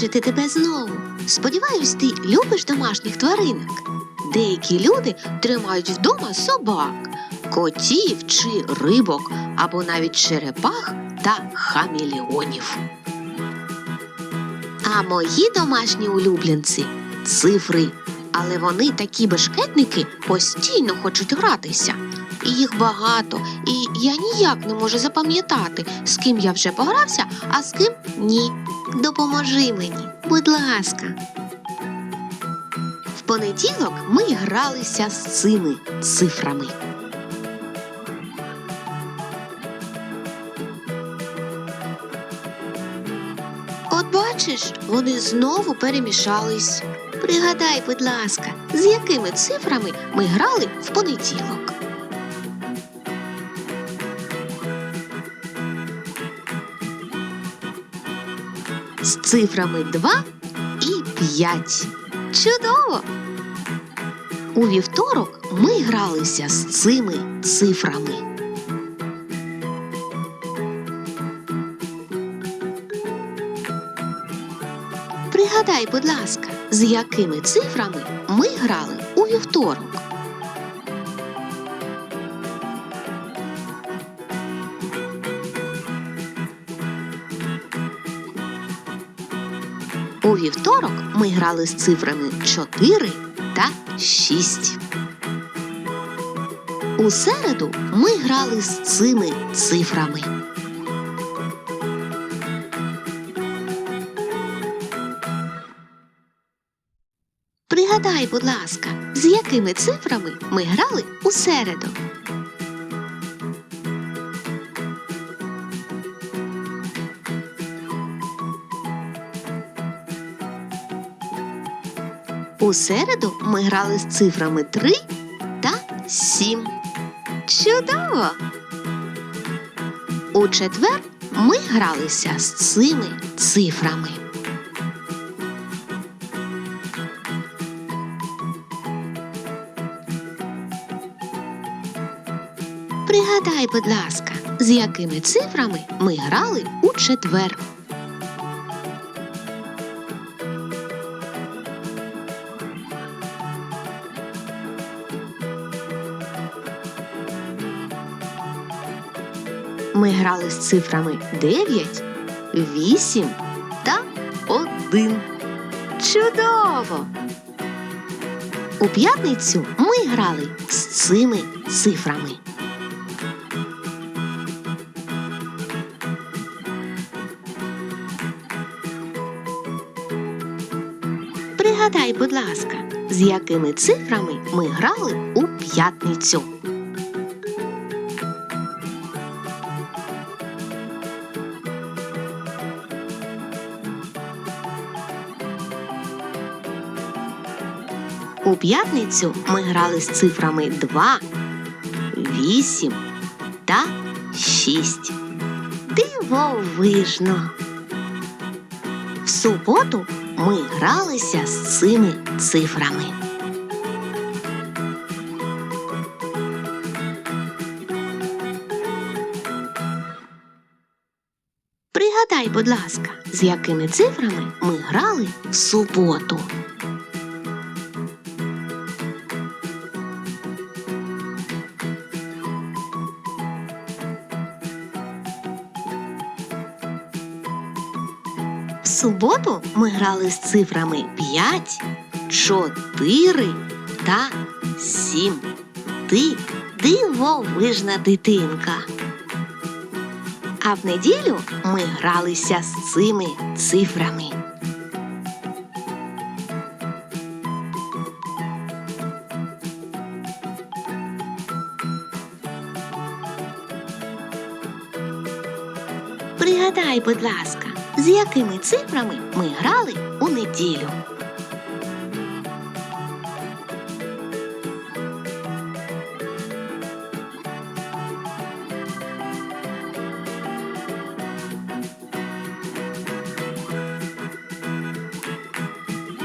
бачити тебе знову. Сподіваюсь, ти любиш домашніх тваринок. Деякі люди тримають вдома собак, котів чи рибок, або навіть черепах та хамілеонів. А мої домашні улюбленці цифри. Але вони такі бешкетники постійно хочуть гратися. І їх багато, і я ніяк не можу запам'ятати, з ким я вже погрався, а з ким ні. Допоможи мені, будь ласка. В понеділок ми гралися з цими цифрами. От бачиш, вони знову перемішались. Пригадай, будь ласка, з якими цифрами ми грали в понеділок. З цифрами 2 і 5. Чудово! У вівторок ми гралися з цими цифрами. Пригадай, будь ласка, з якими цифрами ми грали у вівторок. У вівторок ми грали з цифрами 4 та 6. У середу ми грали з цими цифрами. Пригадай, будь ласка, з якими цифрами ми грали у середу. У середу ми грали з цифрами 3 та 7. Чудово! У четвер ми гралися з цими цифрами. Пригадай, будь ласка, з якими цифрами ми грали у четвер. Ми грали з цифрами 9, 8 та 1. Чудово! У п'ятницю ми грали з цими цифрами. Пригадай, будь ласка, з якими цифрами ми грали у п'ятницю. У п'ятницю ми грали з цифрами 2, 8 та 6. Дивовижно! В суботу ми гралися з цими цифрами. Пригадай, будь ласка, з якими цифрами ми грали в суботу. Суботу ми грали з цифрами 5, 4 та 7. Ти дивовижна дитинка. А в неділю ми гралися з цими цифрами. Пригадай, будь ласка, з якими цифрами ми грали у неділю.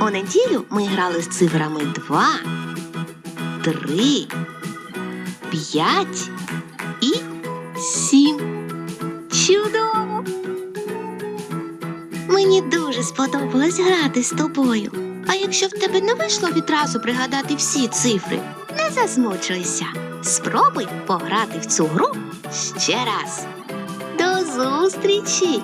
У неділю ми грали з цифрами 2, 3, 5 і 7. Чудово! Мені дуже сподобалось грати з тобою. А якщо в тебе не вийшло відразу пригадати всі цифри, не засмучуйся. Спробуй пограти в цю гру ще раз. До зустрічі!